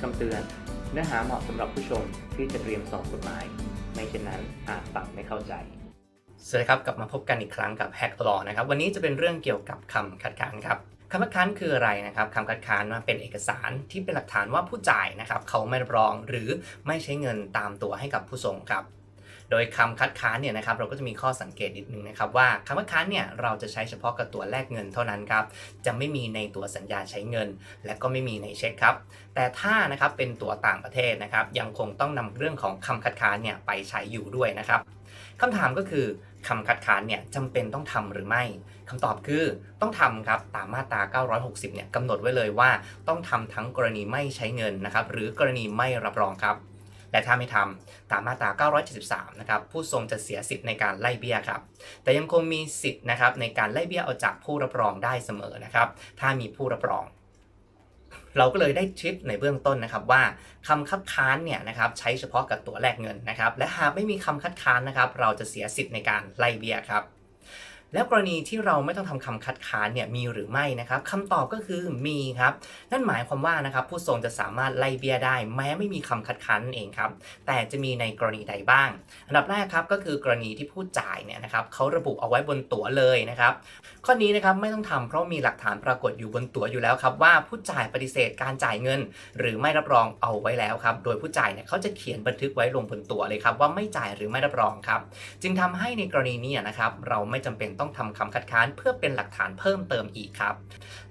คำเตือน เนื้อหาเหมาะสำหรับผู้ชมที่จะเตรียมสอบกฎหมาย ไม่เช่นนั้นอาจฟังไม่เข้าใจสวัสดีครับกลับมาพบกันอีกครั้งกับแฮกตลอนะครับ วันนี้จะเป็นเรื่องเกี่ยวกับคำคัดค้านครับคำคัดค้านคืออะไรนะครับคำคัดค้านมันเป็นเอกสารที่เป็นหลักฐานว่าผู้จ่ายนะครับเขาไม่รับรองหรือไม่ใช้เงินตามตัวให้กับผู้ส่งครับ โดยคำคัดค้านเนี่ยนะครับเราก็จะมีข้อสังเกตนิดนึงนะครับว่าคำคัดค้านเนี่ยเราจะใช้เฉพาะกับตัวแลกเงินเท่านั้นครับจะไม่มีในตัวสัญญาใช้เงิน และก็ไม่มีในเช็คครับแต่ถ้านะครับเป็นตัวต่างประเทศนะครับยังคงต้องนำเรื่องของคำคัดค้านเนี่ยไปใช้อยู่ด้วยนะครับคำถามก็คือคำคัดค้านเนี่ยจำเป็นต้องทำหรือไม่คำตอบคือต้องทำครับตามมาตรา 960 เนี่ยกำหนดไว้เลยว่าต้องทำทั้งกรณีไม่ใช้เงินนะครับหรือกรณีไม่รับรองครับ และถ้าไม่ทำตามมาตรา 973 นะครับผู้ทรงจะเสียสิทธิ์ในการไล่เบี้ยครับ แต่ยังคงมีสิทธิ์นะครับในการไล่เบี้ยเอาจากผู้รับรองได้เสมอนะครับ ถ้ามีผู้รับรองเราก็เลยได้ทริปในเบื้องต้นนะครับว่าคำคัดค้านเนี่ยนะครับใช้เฉพาะกับตัวแลกเงินนะครับและหากไม่มีคำคัดค้านนะครับเราจะเสียสิทธิ์ในการไล่เบี้ยครับ แล้วกรณีที่เราไม่ต้องทำคำคัดค้านเนี่ยมีหรือไม่นะครับคำตอบก็คือมีครับ นั่นหมายความว่านะครับผู้ทรงจะสามารถไล่เบี้ยได้ แม้ไม่มีคำคัดค้านนั่นเองครับแต่จะมีในกรณีใดบ้าง อันดับแรกครับก็คือกรณีที่ผู้จ่ายเนี่ยนะครับเขาระบุเอาไว้บนตั๋วเลยนะครับข้อนี้นะครับไม่ต้องทำเพราะมีหลักฐานปรากฏอยู่บนตั๋วอยู่แล้วครับว่าผู้จ่ายปฏิเสธการจ่ายเงิน หรือไม่รับรองเอาไว้แล้วครับโดยผู้จ่ายเนี่ยเขาจะเขียนบันทึกไว้ลงบนตั๋วเลยครับว่าไม่จ่ายหรือไม่รับรองครับจึงทำให้ในกรณีนี้นะครับเราไม่จำเป็นต้องทำคำคัดค้านเพื่อเป็นหลักฐานเพิ่มเติมอีกครับ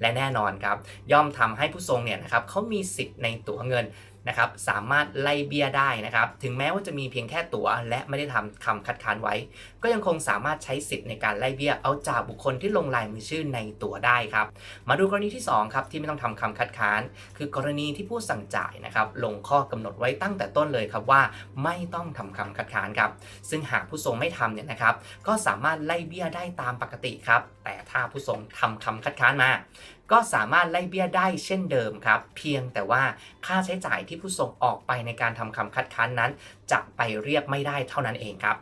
และแน่นอนครับย่อมทำให้ผู้ทรงเนี่ยนะครับเขามีสิทธิ์ในตั๋วเงิน นะครับสามารถไล่เบี้ยได้นะครับถึงแม้ว่าจะมีเพียงแค่ตั๋ว และไม่ได้ทำคำคัดค้านไว้ ก็ยังคงสามารถใช้สิทธิ์ในการไล่เบี้ยเอาจากบุคคลที่ลงลายมือชื่อในตั๋วได้ครับ มาดูกรณีที่2ครับที่ไม่ต้องทำคำคัดค้าน คือกรณีที่ผู้สั่งจ่ายนะครับลงข้อกำหนดไว้ตั้งแต่ต้นเลยครับว่า ไม่ต้องทำคำคัดค้านครับซึ่งหากผู้ทรงไม่ทำเนี่ยนะครับก็สามารถไล่เบี้ยได้ตามปกติครับแต่ถ้าผู้ทรงทำคำคัดค้านมา ก็สามารถไล่เบี้ยได้เช่นเดิมครับเพียงแต่ว่าค่าใช้จ่ายที่ผู้ส่งออกไปในการทำคำคัดค้านนั้น จะไปเรียกไม่ได้เท่านั้นเองครับ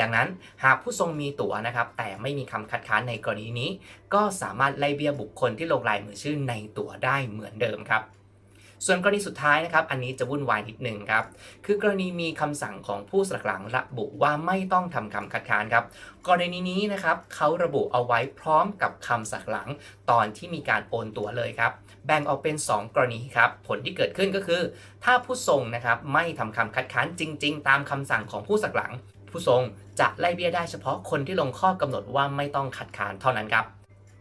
ดังนั้นหากผู้ทรงมีตั๋วนะครับ แต่ไม่มีคำคัดค้านในกรณีนี้ ก็สามารถไล่เบี้ยบุคคลที่ลงลายมือชื่อในตั๋วได้เหมือนเดิมครับ ส่วนกรณีสุดท้ายนะครับ อันนี้จะวุ่นวายนิดหนึ่งครับ คือกรณีมีคำสั่งของผู้สลักหลังระบุว่าไม่ต้องทำคำคัดค้านครับ กรณีนี้นะครับเขาระบุเอาไว้พร้อมกับคำสักหลังตอนที่มีการโอนตัวเลยครับ แบ่งออกเป็น 2 กรณีครับ ผลที่เกิดขึ้นก็คือ ถ้าผู้ทรงนะครับไม่ทำคำคัดค้านจริง ๆ ตามคำสั่งของผู้สักหลัง ผู้ทรงจะไล่เบี้ยได้เฉพาะคนที่ลงข้อกำหนดว่าไม่ต้องคัดค้านเท่านั้นครับ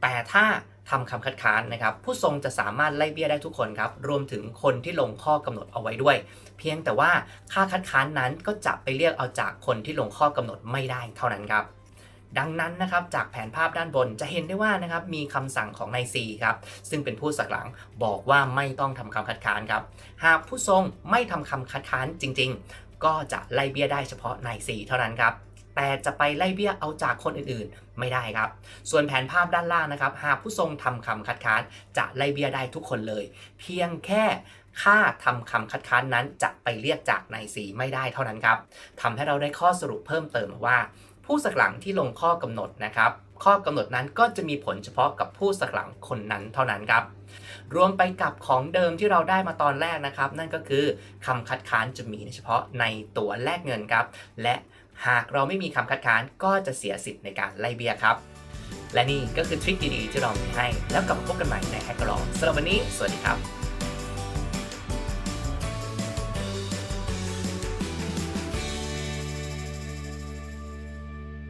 แต่ถ้า ทำคำคัดค้านนะครับ ผู้ทรงจะสามารถไล่เบี้ยได้ทุกคนครับ รวมถึงคนที่ลงข้อกำหนดเอาไว้ด้วย เพียงแต่ว่าค่าคัดค้านนั้นก็จะไปเรียกเอาจากคนที่ลงข้อกำหนดไม่ได้เท่านั้นครับดังนั้นนะครับจากแผนภาพด้านบนจะเห็นได้ว่านะครับมีคำสั่งของนายซีครับซึ่งเป็นผู้สักหลังบอกว่าไม่ต้องทำคำคัดค้านครับหากผู้ทรงไม่ทำคำคัดค้านจริง ๆ ก็จะไล่เบี้ยได้เฉพาะนายซีเท่านั้นครับ แต่จะไปไล่เบี้ยเอาจากคนอื่นๆ ไม่ได้ครับ ส่วนแผนภาพด้านล่างนะครับ หากผู้ทรงทำคำคัดค้านจะไล่เบี้ยได้ทุกคนเลย เพียงแค่ค่าทำคำคัดค้านนั้นจะไปเรียกจากนายสีไม่ได้เท่านั้นครับทำให้เราได้ข้อสรุปเพิ่มเติมว่า ผู้สักหลังที่ลงข้อกำหนดนะครับข้อกำหนดนั้นก็จะมีผลเฉพาะกับผู้สักหลังคนนั้นเท่านั้นครับ รวมไปกับของเดิมที่เราได้มาตอนแรกนะครับ นั่นก็คือคำคัดค้านจะมีเฉพาะในตัวแลกเงินครับ และ หากเราไม่มีคำคัดค้านก็จะเสียสิทธิ์ในการไล่เบี้ยครับ และนี่ก็คือทริคดีๆที่เรามีให้ แล้วกลับมาพบกันใหม่ในแฮกกรองสำหรับวันนี้ สวัสดีครับ